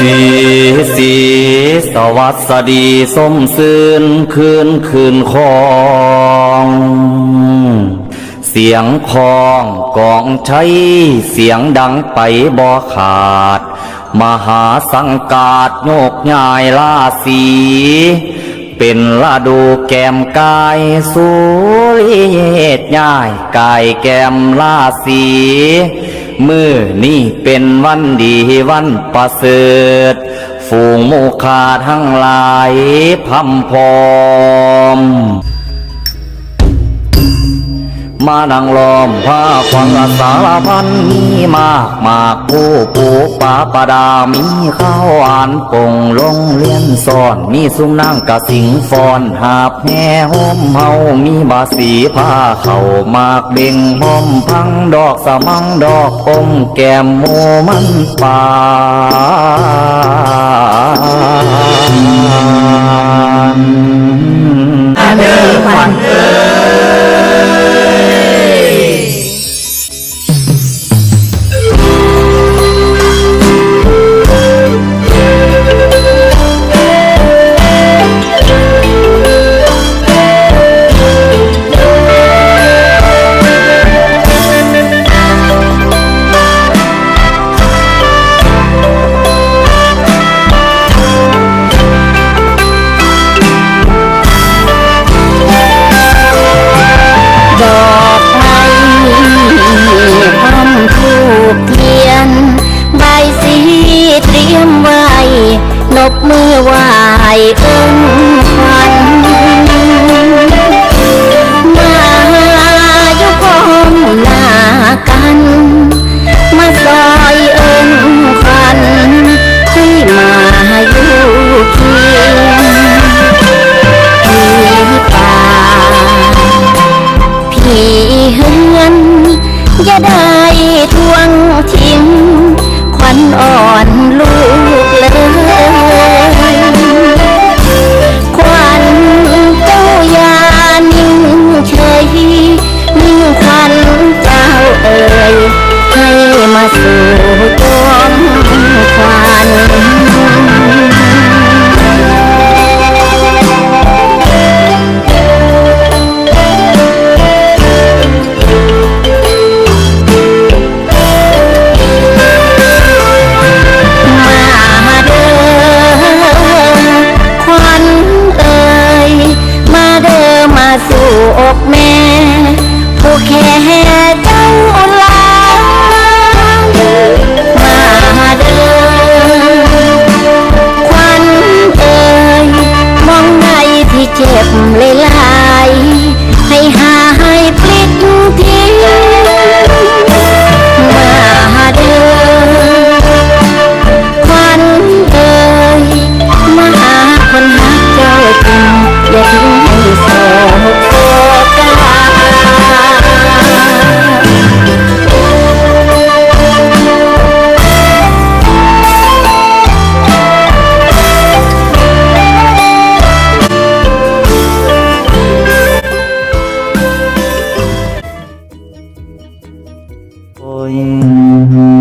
สีสีสวัสดีสมซื่นคืนคืนคองเสียงคองกองใช้เสียงดังไปบ่ขาด มหาสังกาดโยกยายลาสี เป็นลาดูแกมกายสุริเยตยายกายแกมลาสี มือนี่เป็นวันดีวันประเสริฐฝูงโมคาทั้งหลายพัมพร้อม มาดังล้อมผ้าควังสารพันมีมากมากผู้ปูปาปดามีข้าวอ่านปงลงเลียนสอนมีสุมนางกะสิงฟอนหาบแห่ห่มเฮามีบาสีผ้าเข่ามากเบ่งห่มพังดอกสะมังดอกอมแก้มโมมันป่า บมือไหวอิ้นพันมาอยู่พร้อมหน้ากัน มาซอยเอิ้งคันให้มาอยู่เคียงพี่ป่าพี่เฮือนอย่าได้ทวงทิ้งควันอ่อน เจ็บเลยล่ะ Oing.